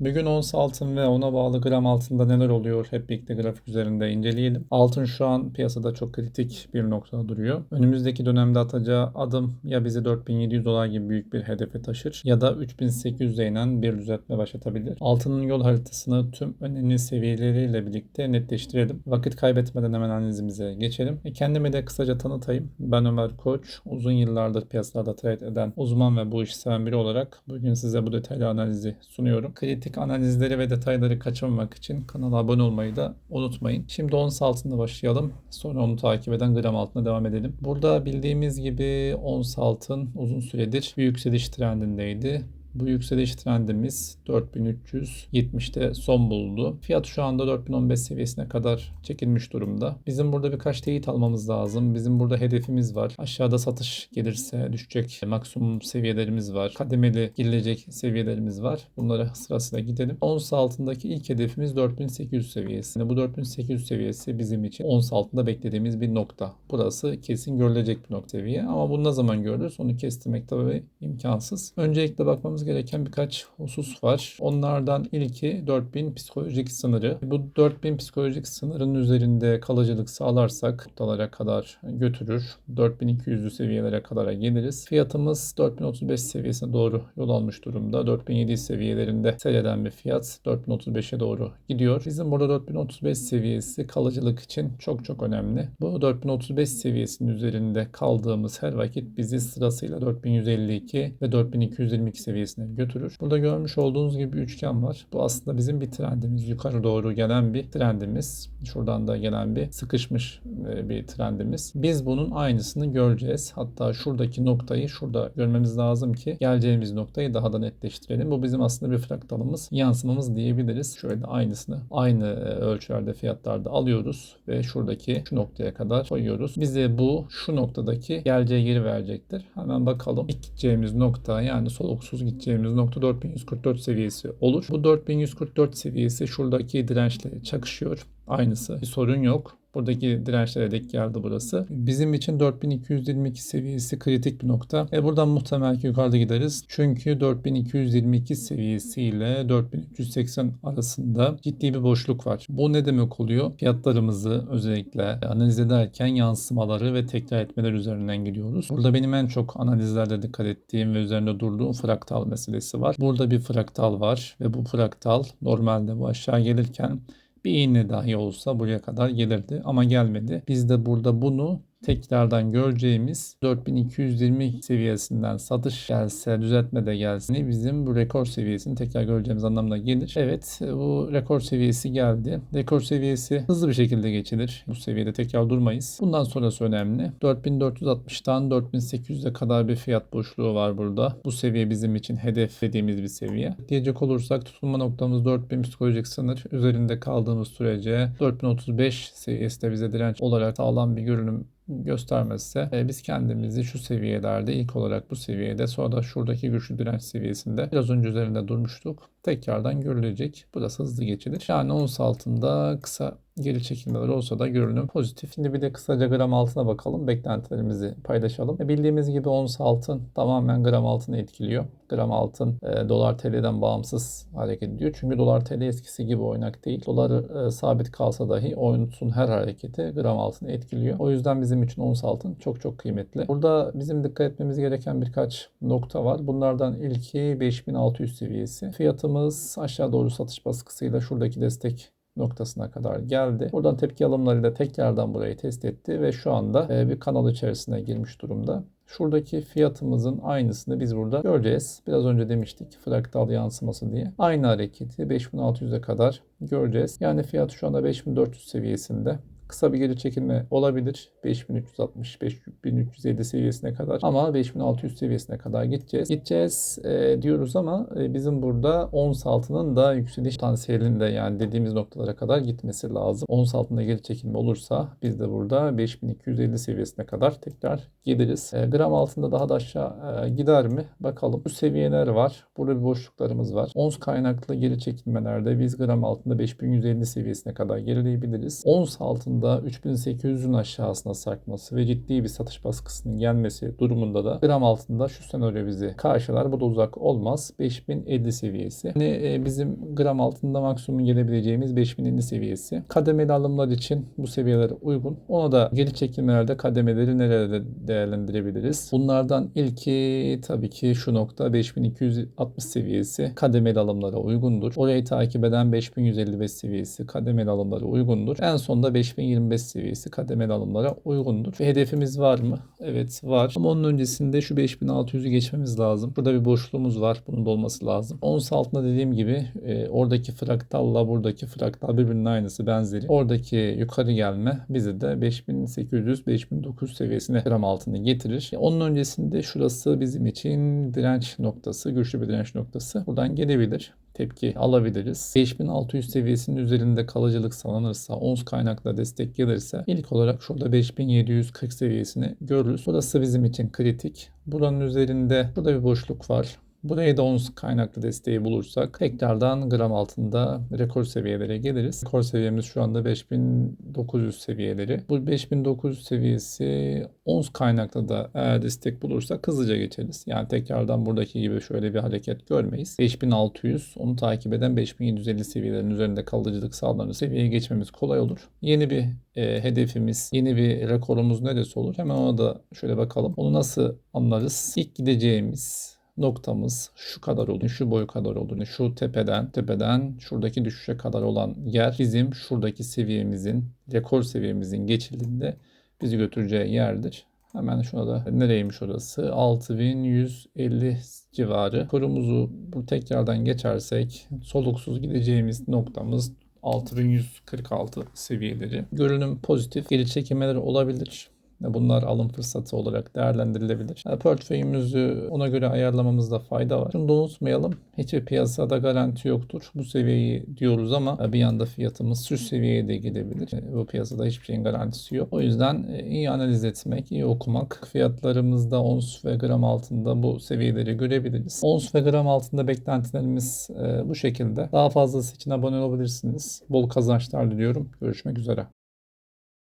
Bugün ons altın ve ona bağlı gram altında neler oluyor hep birlikte grafik üzerinde inceleyelim. Altın şu an piyasada çok kritik bir noktada duruyor. Önümüzdeki dönemde atacağı adım ya bizi 4700 dolar gibi büyük bir hedefe taşır ya da 3800'e inen bir düzeltme başlatabilir. Altının yol haritasını tüm önemli seviyeleriyle birlikte netleştirelim. Vakit kaybetmeden hemen analizimize geçelim. E kendimi de kısaca tanıtayım. Ben Ömer Koç. Uzun yıllardır piyasalarda trade eden uzman ve bu işi seven biri olarak bugün size bu detaylı analizi sunuyorum. Kritik analizleri ve detayları kaçırmamak için kanala abone olmayı da unutmayın. Şimdi ons altında başlayalım. Sonra onu takip eden gram altına devam edelim. Burada bildiğimiz gibi ons altın uzun süredir bir yükseliş trendindeydi. Bu yükseliş trendimiz 4370'te son buldu. Fiyat şu anda 4015 seviyesine kadar çekilmiş durumda. Bizim burada birkaç teyit almamız lazım. Bizim burada hedefimiz var. Aşağıda satış gelirse düşecek maksimum seviyelerimiz var. Kademeli girilecek seviyelerimiz var. Bunlara sırasıyla gidelim. Ons altındaki ilk hedefimiz 4800 seviyesi. Bu 4800 seviyesi bizim için ons altında beklediğimiz bir nokta. Burası kesin görülecek bir nokta seviye. Ama bunu ne zaman görürüz? Onu kestirmek tabii imkansız. Öncelikle bakmamız gereken birkaç husus var. Onlardan ilki 4000 psikolojik sınırı. Bu 4000 psikolojik sınırın üzerinde kalıcılık sağlarsak noktalara kadar götürür. 4200'lü seviyelere kadar geliriz. Fiyatımız 4035 seviyesine doğru yol almış durumda. 4007 seviyelerinde seyreden bir fiyat 4035'e doğru gidiyor. Bizim burada 4035 seviyesi kalıcılık için çok çok önemli. Bu 4035 seviyesinin üzerinde kaldığımız her vakit bizi sırasıyla 4152 ve 4222 seviyesine götürür. Burada görmüş olduğunuz gibi üçgen var. Bu aslında bizim bir trendimiz. Yukarı doğru gelen bir trendimiz. Şuradan da gelen bir sıkışmış e, bir trendimiz. Biz bunun aynısını göreceğiz. Hatta şuradaki noktayı şurada görmemiz lazım ki geleceğimiz noktayı daha da netleştirelim. Bu bizim aslında bir fraktalımız, yansımamız diyebiliriz. Şöyle aynısını aynı e, ölçülerde fiyatlarda alıyoruz ve şuradaki şu noktaya kadar koyuyoruz. Bize bu şu noktadaki geleceği geri verecektir. Hemen bakalım. İlk gideceğimiz nokta yani soluksuz gideceğimiz nokta 4144 seviyesi olur. Bu 4144 seviyesi şuradaki dirençle çakışıyor. Aynısı. Bir sorun yok. Buradaki dirençlere dek geldi burası. Bizim için 4222 seviyesi kritik bir nokta. E buradan muhtemel ki yukarıda gideriz. Çünkü 4222 seviyesi ile 4380 arasında ciddi bir boşluk var. Bu ne demek oluyor? Fiyatlarımızı özellikle analiz ederken yansımaları ve tekrar etmeler üzerinden gidiyoruz. Burada benim en çok analizlerde dikkat ettiğim ve üzerinde durduğum fraktal meselesi var. Burada bir fraktal var ve bu fraktal normalde bu aşağı gelirken bir iğne dahi olsa buraya kadar gelirdi ama gelmedi. Biz de burada bunu tekrardan göreceğimiz 4220 seviyesinden satış gelse, düzeltme de gelse bizim bu rekor seviyesini tekrar göreceğimiz anlamına gelir. Evet bu rekor seviyesi geldi. Rekor seviyesi hızlı bir şekilde geçilir. Bu seviyede tekrar durmayız. Bundan sonrası önemli. 4460'tan 4800'e kadar bir fiyat boşluğu var burada. Bu seviye bizim için hedef dediğimiz bir seviye. Diyecek olursak tutulma noktamız 4000 psikolojik sınır. Üzerinde kaldığımız sürece 4035 seviyesi de bize direnç olarak sağlam bir görünüm göstermezse e, biz kendimizi şu seviyelerde ilk olarak bu seviyede sonra da şuradaki güçlü direnç seviyesinde biraz önce üzerinde durmuştuk. Tekrardan görülecek. Burası hızlı geçilir. Yani ons altında kısa geri çekilmeler olsa da görünüm pozitif. Şimdi bir de kısaca gram altına bakalım. Beklentilerimizi paylaşalım. E, bildiğimiz gibi ons altın tamamen gram altını etkiliyor. Gram altın e, dolar TL'den bağımsız hareket ediyor. Çünkü dolar TL eskisi gibi oynak değil. Dolar e, sabit kalsa dahi oyunun her hareketi gram altını etkiliyor. O yüzden bizim için ons altın çok çok kıymetli. Burada bizim dikkat etmemiz gereken birkaç nokta var. Bunlardan ilki 5600 seviyesi. Fiyatımız aşağı doğru satış baskısıyla şuradaki destek noktasına kadar geldi. Buradan tepki alımlarıyla tekrardan burayı test etti ve şu anda e, bir kanal içerisine girmiş durumda. Şuradaki fiyatımızın aynısını biz burada göreceğiz. Biraz önce demiştik fraktal yansıması diye. Aynı hareketi 5600'e kadar göreceğiz. Yani fiyat şu anda 5400 seviyesinde kısa bir geri çekilme olabilir. 5360, 5350 seviyesine kadar ama 5600 seviyesine kadar gideceğiz. Gideceğiz e, diyoruz ama e, bizim burada ons altının da yükseliş potansiyelinde yani dediğimiz noktalara kadar gitmesi lazım. Ons altında geri çekilme olursa biz de burada 5250 seviyesine kadar tekrar geliriz. E, gram altında daha da aşağı e, gider mi? Bakalım. Bu seviyeler var. Burada bir boşluklarımız var. Ons kaynaklı geri çekilmelerde biz gram altında 5150 seviyesine kadar gerileyebiliriz. Ons altında altında 3800'ün aşağısına sarkması ve ciddi bir satış baskısının gelmesi durumunda da gram altında şu senaryo bizi karşılar. Bu da uzak olmaz. 5050 seviyesi. Yani e, bizim gram altında maksimum gelebileceğimiz 5050 seviyesi. Kademeli alımlar için bu seviyelere uygun. Ona da geri çekilmelerde kademeleri nerede değerlendirebiliriz? Bunlardan ilki tabii ki şu nokta 5260 seviyesi kademeli alımlara uygundur. Orayı takip eden 5155 seviyesi kademeli alımlara uygundur. En sonunda 5000 25 seviyesi kademeli alımlara uygundur. Bir hedefimiz var mı? Evet var. Ama onun öncesinde şu 5600'ü geçmemiz lazım. Burada bir boşluğumuz var. Bunun dolması lazım. Ons altında dediğim gibi e, oradaki fraktalla buradaki fraktal birbirinin aynısı benzeri. Oradaki yukarı gelme bizi de 5800-5900 seviyesine gram altını getirir. E, onun öncesinde şurası bizim için direnç noktası, güçlü bir direnç noktası. Buradan gelebilir tepki alabiliriz. 5600 seviyesinin üzerinde kalıcılık sağlanırsa, ons kaynakla destek gelirse ilk olarak şurada 5740 seviyesini görürüz. Burası bizim için kritik. Buranın üzerinde burada bir boşluk var. Buraya da ons kaynaklı desteği bulursak tekrardan gram altında rekor seviyelere geliriz. Rekor seviyemiz şu anda 5900 seviyeleri. Bu 5900 seviyesi ons kaynaklı da eğer destek bulursak hızlıca geçeriz. Yani tekrardan buradaki gibi şöyle bir hareket görmeyiz. 5600 onu takip eden 5750 seviyelerin üzerinde kalıcılık sağlanır. Seviyeye geçmemiz kolay olur. Yeni bir e, hedefimiz, yeni bir rekorumuz neresi olur? Hemen ona da şöyle bakalım. Onu nasıl anlarız? İlk gideceğimiz noktamız şu kadar olur, şu boy kadar olur. Şu tepeden, tepeden şuradaki düşüşe kadar olan yer bizim şuradaki seviyemizin, rekor seviyemizin geçildiğinde bizi götüreceği yerdir. Hemen şuna da nereymiş orası? 6150 civarı. Kurumuzu bu tekrardan geçersek soluksuz gideceğimiz noktamız 6146 seviyeleri. Görünüm pozitif. Geri çekilmeler olabilir. Bunlar alım fırsatı olarak değerlendirilebilir. Portföyümüzü ona göre ayarlamamızda fayda var. Şunu da unutmayalım. Hiçbir piyasada garanti yoktur. Bu seviyeyi diyoruz ama bir yanda fiyatımız şu seviyeye de gidebilir. Bu piyasada hiçbir şeyin garantisi yok. O yüzden iyi analiz etmek, iyi okumak. Fiyatlarımızda ons ve gram altında bu seviyeleri görebiliriz. Ons ve gram altında beklentilerimiz bu şekilde. Daha fazlası için abone olabilirsiniz. Bol kazançlar diliyorum. Görüşmek üzere.